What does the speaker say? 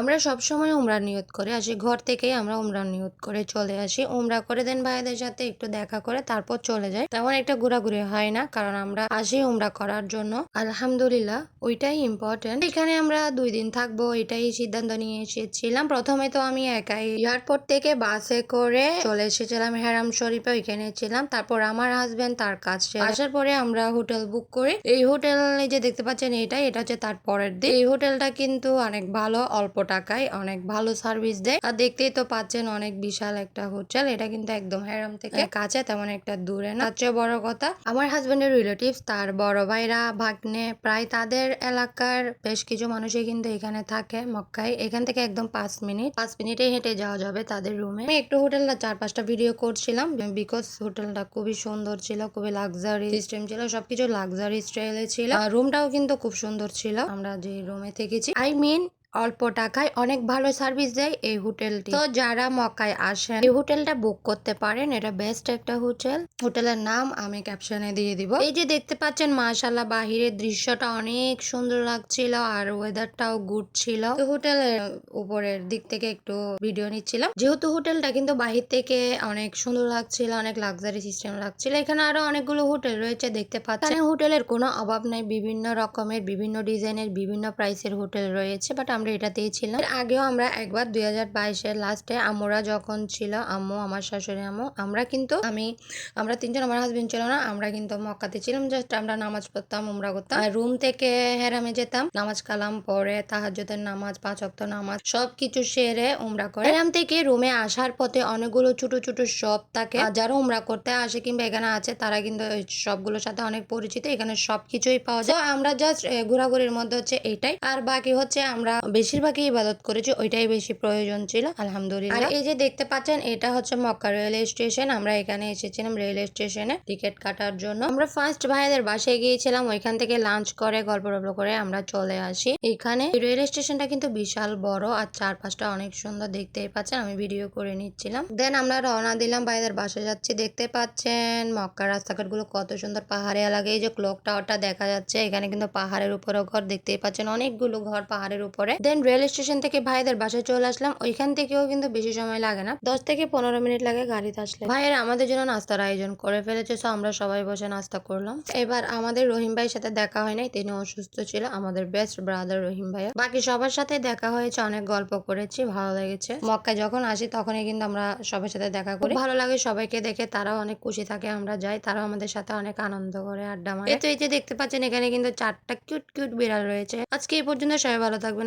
আমরা সবসময় উমরা নিয়ত করে। আসি ঘর থেকেই আমরা উমরা নিয়ত করে চলে আসি। উমরা করে দেন ভাইদের সাথে, একটু দেখা করে তারপর চলে যাই। তেমন একটা ঘোরাঘুরি হয় না, কারণ আমরা আসি উমরা করার জন্য। আলহামদুলিল্লাহ, ওইটাই ইম্পর্টেন্ট এখানে আমরা দুই দিন থাকব, এটাই সিদ্ধান্ত নিয়ে এসেছিলাম। প্রথমে তো আমি একাই এয়ারপোর্ট থেকে বাসে করে চলে এসেছিলাম হেরাম শরীফে, ওইখানে ছিলাম। তারপর আমার হাজবেন্ড তার কাছে আসার পরে আমরা হোটেল বুক করি। এই হোটেল যে দেখতে পাচ্ছেন এটাই, এটা হচ্ছে তার পরের দিন। এই হোটেলটা কিন্তু অনেক ভালো, অল্প টাকায় অনেক ভালো সার্ভিস দেয়। আর দেখতেই তো পাচ্ছেন অনেক বিশাল একটা হোটেল। এটা কিন্তু একদম হেরাম থেকে কাছে তেমন একটা দূরে না। তার চেয়ে বড় কথা আমার হাজবেন্ডের রিলেটিভস তার বড় ভাইরা ভাগ্নে প্রায় তাদের এলাকার বেশ কিছু মানুষই কিন্তু এখানে থাকে মক্কায়। এখান থেকে একদম পাঁচ মিনিট পাঁচ মিনিটে হেঁটে যাওয়া যাবে তাদের রুমে আমি একটু হোটেলটা চার পাঁচটা ভিডিও করছিলাম বিকজ হোটেলটা খুবই সুন্দর ছিল খুবই লাক্সারি সিস্টেম ছিল সবকিছু লাক্সারি স্টাইলে ছিল। রুমটাও কিন্তু খুব সুন্দর ছিল। আমরা যে রুমে থেকেছি। আই মিন অল্প টাকায় অনেক ভালো সার্ভিস দেয় এই হোটেলটি। তো যারা মক্কায় আসেন এই হোটেলটা বুক করতে পারেন। এটা বেস্ট একটা হোটেল। হোটেলের নাম আমি ক্যাপশনে দিয়ে দিব। এই যে দেখতে পাচ্ছেন মাশাল্লাহ বাহিরের দৃশ্যটা অনেক সুন্দর লাগছিল আর ওয়েদারটাও গুড ছিল। হোটেলের উপরের দিক থেকে একটু ভিডিও নিচ্ছিলাম। যেহেতু হোটেলটা কিন্তু বাহির থেকে অনেক সুন্দর লাগছিল অনেক লাক্সারি সিস্টেম লাগছিল। এখানে আরও অনেকগুলো হোটেল রয়েছে দেখতে পাচ্ছেন। হোটেলের কোনো অভাব নাই। বিভিন্ন রকমের বিভিন্ন ডিজাইনের বিভিন্ন প্রাইসের হোটেল রয়েছে বাট আমরা এটাতেই ছিলাম এর আগেও আমরা একবার দুই হাজার বাইশের লাস্টে আমরা যখন ছিল, আম্মু, আমার শাশুড়ি আম্মু, আমরা কিন্তু আমি, আমরা তিনজন, আমার হাজবেন্ড ছিল না, আমরা কিন্তু মক্কাতে ছিলাম। জাস্ট আমরা নামাজ পড়তাম, উমরা করতাম। আর রুম থেকে হেরামে যেতাম, নামাজ কালাম পরে তাহাজ্জুদের নামাজ, পাঁচ অক্ত নামাজ সব কিছু সেরে উমরা করে। হেরাম থেকে রুমে আসার পথে অনেকগুলো ছোট ছোট শপ থাকে। যারা উমরা করতে আসে কিংবা এখানে আছে, তারা কিন্তু সবগুলোর সাথে অনেক পরিচিত। এখানে সবকিছুই পাওয়া যায়। আমরা জাস্ট ঘোরাঘুরির মধ্যে হচ্ছে এইটাই আর বাকি হচ্ছে আমরা বেশিরভাগই ইবাদত করেছি ওইটাই বেশি প্রয়োজন ছিল, আলহামদুলিল্লাহ। আর এই যে দেখতে পাচ্ছেন, এটা হচ্ছে মক্কা রেল স্টেশন। আমরা এখানে এসেছিলাম রেল স্টেশনে টিকিট কাটার জন্য। আমরা ফার্স্ট ভাইদের বাসায় গিয়েছিলাম, ওইখান থেকে লাঞ্চ করে, গল্প টল্প করে আমরা চলে আসি। এখানে রেল স্টেশনটা কিন্তু বিশাল বড় আর চারপাশটা অনেক সুন্দর দেখতেই পাচ্ছেন, আমি ভিডিও করে নিচ্ছিলাম। দেন আমরা রওনা দিলাম ভাইদের বাসা যাচ্ছি, দেখতে পাচ্ছেন মক্কা রাস্তাঘাটগুলো কত সুন্দর পাহাড়ে লাগে। এই যে ক্লক টাওয়ারটা দেখা যাচ্ছে, এখানে কিন্তু পাহাড়ের উপরেও ঘর, দেখতেই পাচ্ছেন অনেকগুলো ঘর পাহাড়ের উপরে। দেন রেল স্টেশন থেকে ভাইদের বাসায় চলে আসলাম। ওইখান থেকেও কিন্তু বেশি সময় লাগে না। দশ থেকে পনেরো মিনিট লাগে গাড়িতে আসলে। ভাইয়েরা আমাদের জন্য নাস্তার আয়োজন করে ফেলেছে সো আমরা সবাই বসে নাস্তা করলাম। এবার আমাদের রহিম ভাইয়ের সাথে দেখা হয় নাই, তিনি অসুস্থ ছিল, আমাদের বেস্ট ব্রাদার রহিম ভাইয়া। বাকি সবার সাথে দেখা হয়েছে, অনেক গল্প করেছি, ভালো লেগেছে। মক্কায় যখন আসি তখনই কিন্তু আমরা সবার সাথে দেখা করি। ভালো লাগে সবাইকে দেখে, তারাও অনেক খুশি থাকে, আমরা যাই, তারাও আমাদের সাথে অনেক আনন্দ করে, আড্ডা মারে। তো এই যে দেখতে পাচ্ছেন, এখানে কিন্তু চারটা কিউট কিউট বিড়াল রয়েছে। আজকে এই পর্যন্ত সবাই ভালো থাকবেন